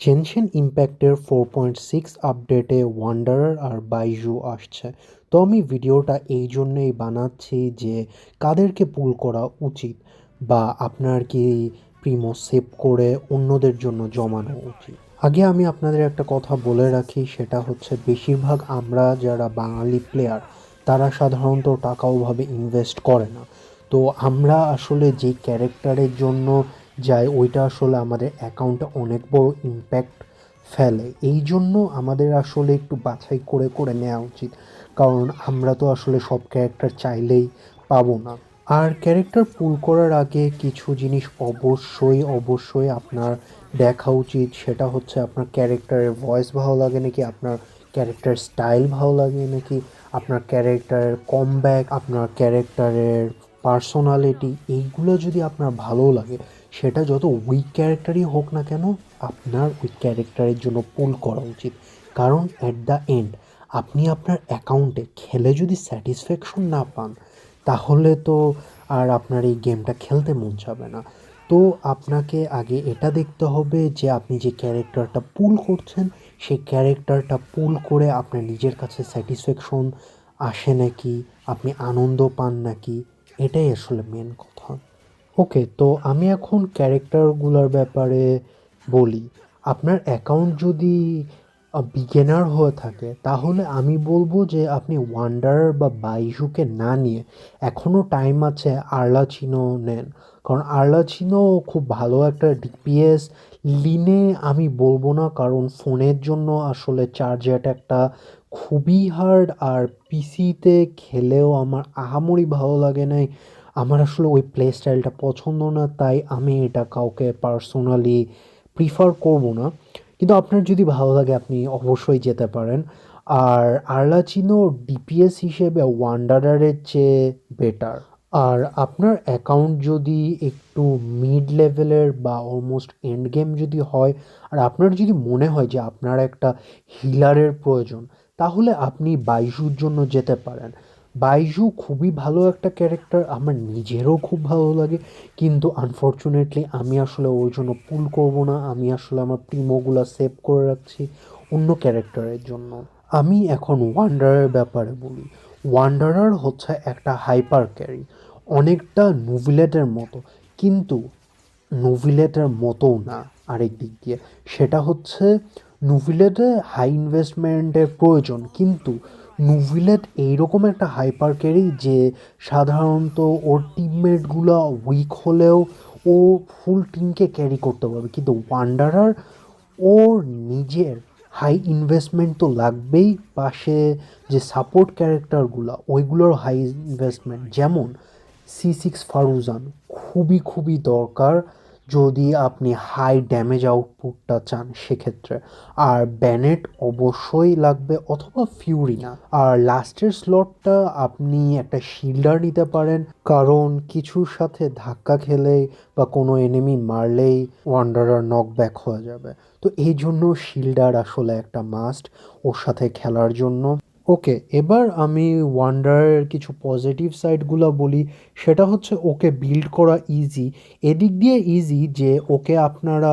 Gentian ইম্প্যাক্টের four point six আপডেটে wanderer আর বাইজু আসছে। তো আমি ভিডিওটা এই জন্যেই বানাচ্ছি যে কাদেরকে পুল করা উচিত বা আপনার কি প্রিমো সেভ করে অন্যদের জন্য জমানো উচিত? আগে আমি আপনাদের একটা কথা বলে রাখি, সেটা হচ্ছে বেশিরভাগ আমরা যারা বাঙালি প্লেয়ার তারা সাধারণত টাকা ওভাবে ইনভেস্ট করে না। তো আমরা আসলে যে ক্যারেক্টারের জন্য যাই, ওইটা আসলে আমাদের অ্যাকাউন্টে অনেক বড় ইম্প্যাক্ট ফেলে। এই জন্য আমাদের আসলে একটু বাছাই করে করে নেওয়া উচিত। কারণ আমরা তো আসলে সব ক্যারেক্টার চাইলেই পাবো না। আর ক্যারেক্টার পুল করার আগে কিছু জিনিস অবশ্যই অবশ্যই আপনার দেখা উচিত। সেটা হচ্ছে আপনার ক্যারেক্টারের ভয়েস ভালো লাগে নাকি, আপনার ক্যারেক্টার স্টাইল ভালো লাগে নাকি, আপনার ক্যারেক্টারের কমব্যাক আপনার ক্যারেক্টারের পার্সোনালিটি এইগুলো যদি আপনার ভালো লাগে, সেটা যত উইক ক্যারেক্টারই হোক না কেন, আপনার ওই ক্যারেক্টারের জন্য পুল করা উচিত। কারণ অ্যাট দ্য এন্ড আপনি আপনার অ্যাকাউন্টে খেলে যদি স্যাটিসফ্যাকশন না পান, তাহলে তো আর আপনার এই গেমটা খেলতে মন যাবে না। তো আপনাকে আগে এটা দেখতে হবে যে, আপনি যে ক্যারেক্টারটা পুল করছেন, সেই ক্যারেক্টারটা পুল করে আপনার নিজের কাছে স্যাটিসফ্যাকশন আসে নাকি, আপনি আনন্দ পান নাকি এটাই আসলে মেন কথা। ওকে তো আমি এখন ক্যারেক্টারগুলোর ব্যাপারে বলি। আপনার অ্যাকাউন্ট যদি বিগেনার হয়ে থাকে, তাহলে আমি বলব যে আপনি ওয়ান্ডার বা বাইজুকে না নিয়ে এখনও টাইম আছে আর্লাচিনো নেন। কারণ আর্লাচিনো খুব ভালো একটা ডিপিএস লিনে আমি বলব না, কারণ ফোনের জন্য আসলে চার্জার একটা খুবই হার্ড আর পিসিতে খেলেও আমার আহামরি ভালো লাগে নাই। আমার আসলে ওই প্লে স্টাইলটা পছন্দ না, তাই আমি এটা কাউকে পার্সোনালি প্রিফার করব না। কিন্তু আপনার যদি ভালো লাগে, আপনি অবশ্যই যেতে পারেন। আর আর্লাচিনো ডিপিএস হিসেবে ওয়ান্ডারারের চেয়ে বেটার আর আপনার অ্যাকাউন্ট যদি একটু মিড লেভেলের বা অলমোস্ট এন্ড গেম যদি হয়, আর আপনার যদি মনে হয় যে আপনার একটা হিলারের প্রয়োজন তাহলে আপনি বাইজুর জন্য যেতে পারেন। বাইজু খুবই ভালো একটা ক্যারেক্টার আমার নিজেরও খুব ভালো লাগে। কিন্তু আনফর্চুনেটলি আমি আসলে ওর জন্য পুল করব না। আমি আসলে আমার প্রিমোগুলো সেভ করে রাখছি অন্য ক্যারেক্টারের জন্য। আমি এখন ওয়ান্ডারের ব্যাপারে বলি। ওয়ান্ডারার হচ্ছে একটা হাইপার ক্যারি অনেকটা নুভিলেটের মতো। কিন্তু নুভিলেটের মতোও না আরেক দিক দিয়ে। সেটা হচ্ছে নুভিলেটে হাই ইনভেস্টমেন্টের প্রয়োজন, কিন্তু নুভিলেট এইরকম একটা হাইপার ক্যারি যে সাধারণত ওর টিমমেটগুলো উইক হলেও ও ফুল টিমকে ক্যারি করতে পারবে। কিন্তু ওয়ান্ডারার ওর নিজের হাই ইনভেস্টমেন্ট তো লাগবেই পাশে যে সাপোর্ট ক্যারেক্টারগুলো ওইগুলোর হাই ইনভেস্টমেন্ট যেমন সি সিক্স ফারুজান খুবই খুবই দরকার। যদি আপনি হাই ড্যামেজ আউটপুটটা চান সেক্ষেত্রে। আর ব্যানেট অবশ্যই লাগবে অথবা ফিউরিনা আর লাস্টের স্লটটা আপনি একটা শিল্ডার নিতে পারেন, কারণ কিছুর সাথে ধাক্কা খেলে বা কোনো এনিমি মারলেই ওয়ান্ডারার নক ব্যাক হয়ে যাবে। তো এই জন্য শিল্ডার আসলে একটা মাস্ট ওর সাথে খেলার জন্য। ওকে এবার আমি ওয়ান্ডারের কিছু পজিটিভ সাইডগুলো বলি। সেটা হচ্ছে ওকে বিল্ড করা ইজি এদিক দিয়ে ইজি যে ওকে আপনারা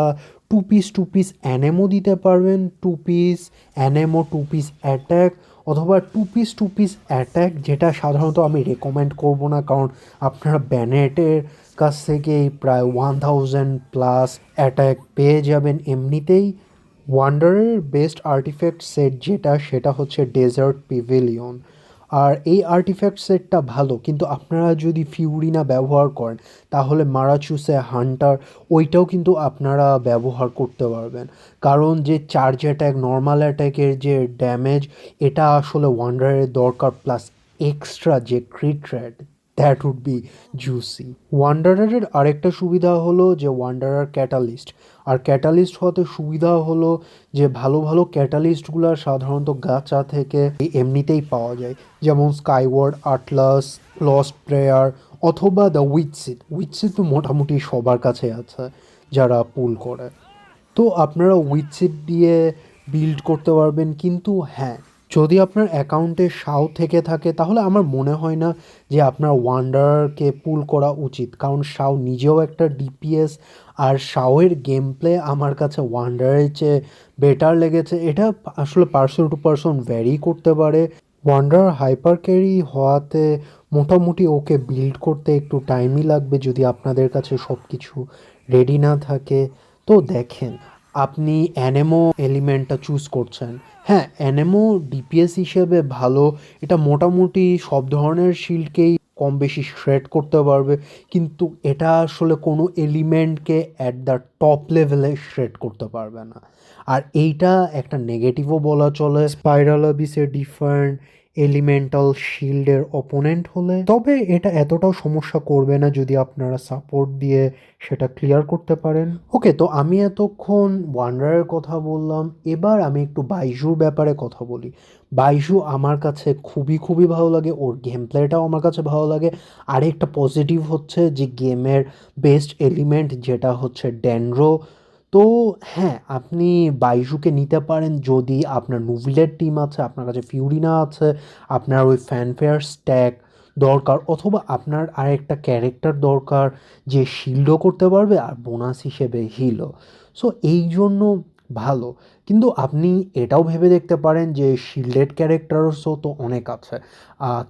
two piece two piece Anemo দিতে পারবেন। Two piece Anemo two piece attack অথবা two piece two piece attack যেটা সাধারণত আমি রেকমেন্ড করব না, কারণ আপনারা ব্যানেটের কাছ থেকেই প্রায় ওয়ান থাউজেন্ড প্লাস অ্যাট্যাক পেয়ে যাবেন এমনিতেই। ওয়ান্ডারের বেস্ট আর্টিফ্যাক্ট সেট যেটা, সেটা হচ্ছে ডেজার্ট পিভিলিয়ন আর এই আর্টিফ্যাক্ট সেটটা ভালো, কিন্তু আপনারা যদি ফিউরিনা ব্যবহার করেন, তাহলে মারাচুসে হান্টার ওইটাও কিন্তু আপনারা ব্যবহার করতে পারবেন। কারণ যে চার্জ অ্যাট্যাক নর্মাল অ্যাট্যাকের যে ড্যামেজ এটা আসলে ওয়ান্ডারের দরকার প্লাস এক্সট্রা যে crit rate that would be juicy ওয়ান্ডারারের আরেকটা সুবিধা হলো যে ওয়ান্ডারার ক্যাটালিস্ট আর ক্যাটালিস্ট হতে সুবিধা হলো যে ভালো ভালো ক্যাটালিস্টগুলো সাধারণত গাচা থেকে এমনিতেই পাওয়া যায়। যেমন স্কাইওয়ার্ড আটলাস লস্ট প্রেয়ার অথবা দ্য উইথসিট উইথসিট তো মোটামুটি সবার কাছে আছে যারা পুল করে। তো আপনারা উইথসিট দিয়ে বিল্ড করতে পারবেন। কিন্তু হ্যাঁ যদি আপনার অ্যাকাউন্টে শাও থেকে থাকে, তাহলে আমার মনে হয় না যে আপনার ওয়ান্ডারকে পুল করা উচিত। কারণ শাও নিজেও একটা ডিপিএস, আর শাওয়ের গেম প্লে আমার কাছে ওয়ান্ডারের চেয়ে বেটার লেগেছে। এটা আসলে পার্সন টু পার্সন ভ্যারি করতে পারে। ওয়ান্ডার হাইপার ক্যারি হওয়াতে মোটামুটি ওকে বিল্ড করতে একটু টাইমই লাগবে যদি আপনাদের কাছে সব কিছু রেডি না থাকে। তো দেখেন আপনি অ্যানেমো এলিমেন্টটা চুজ করছেন। হ্যাঁ অ্যানেমো ডিপিএস হিসেবে ভালো। এটা মোটামুটি সব ধরনের শিল্ডকেই কম বেশি শ্রেড করতে পারবে। কিন্তু এটা আসলে কোনো এলিমেন্টকে অ্যাট দ্য টপ লেভেলে শ্রেড করতে পারবে না। আর এইটা একটা নেগেটিভও বলা চলে। স্পাইরাল অবিসের ডিফারেন্ট এলিমেন্টাল শিল্ডের অপোনেন্ট হলে, তবে এটা এতটাও সমস্যা করবে না যদি আপনারা সাপোর্ট দিয়ে সেটা ক্লিয়ার করতে পারেন। ওকে তো আমি এতক্ষণ ওয়ান্ডারের কথা বললাম। এবার আমি একটু বাইজুর ব্যাপারে কথা বলি। বাইজু আমার কাছে খুবই খুবই ভালো লাগে। ওর গেম প্লেটাও আমার কাছে ভালো লাগে। আরেকটা পজিটিভ হচ্ছে যে গেমের বেস্ট এলিমেন্ট যেটা হচ্ছে ড্যান্ড্রো তো হ্যাঁ আপনি বাইজুকে নিতে পারেন যদি আপনার নুভিলের টিম আছে, আপনার কাছে ফিউরিনা আছে, আপনার ওই ফ্যানফেয়ার স্ট্যাক দরকার, অথবা আপনার আর একটা ক্যারেক্টার দরকার যে শিল্ডও করতে পারবে আর বোনাস হিসেবে হিলও সো এই জন্য ভালো। কিন্তু আপনি এটাও ভেবে দেখতে পারেন যে শিল্ডেড ক্যারেক্টারসও তো অনেক আছে।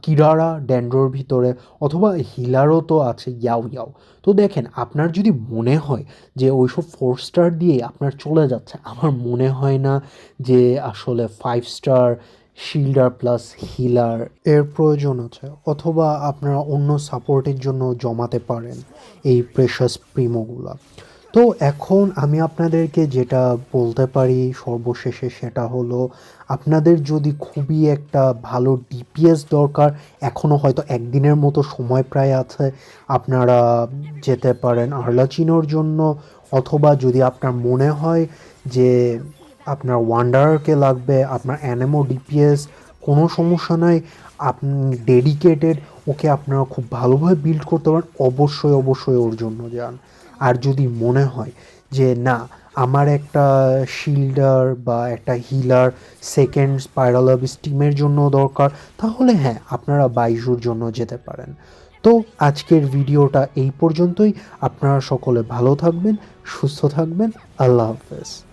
কিরারা ড্যান্ড্রোর ভিতরে অথবা হিলারও তো আছে ইয়াও ইয়াও তো দেখেন, আপনার যদি মনে হয় যে ওইসব ফোর স্টার দিয়ে আপনার চলে যাচ্ছে, আমার মনে হয় না যে আসলে five star shielder plus healer এর প্রয়োজন আছে, অথবা আপনারা অন্য সাপোর্টের জন্য জমাতে পারেন এই প্রেশাস প্রিমোগুলা তো এখন আমি আপনাদেরকে যেটা বলতে পারি সর্বশেষে সেটা হলো, আপনাদের যদি খুবই একটা ভালো ডিপিএস দরকার এখনও হয়তো একদিনের মতো সময় প্রায় আছে, আপনারা যেতে পারেন আর্লাচিনোর জন্য, অথবা যদি আপনার মনে হয় যে আপনার ওয়ান্ডারকে লাগবে, আপনার অ্যানেমো ডিপিএস কোনো সমস্যা নাই, আপনি ডেডিকেটেড, ওকে আপনারা খুব ভালোভাবে বিল্ড করতে পারেন, অবশ্যই অবশ্যই ওর জন্য যান। আর যদি মনে হয় যে না, আমার একটা শিল্ডার বা একটা হিলার সেকেন্ড স্পাইরাল অফ টিমের জন্য দরকার, তাহলে হ্যাঁ আপনারা বাইজুর জন্য যেতে পারেন। তো আজকের ভিডিওটা এই পর্যন্তই। আপনারা সকলে ভালো থাকবেন, সুস্থ থাকবেন। আল্লাহ হাফেজ।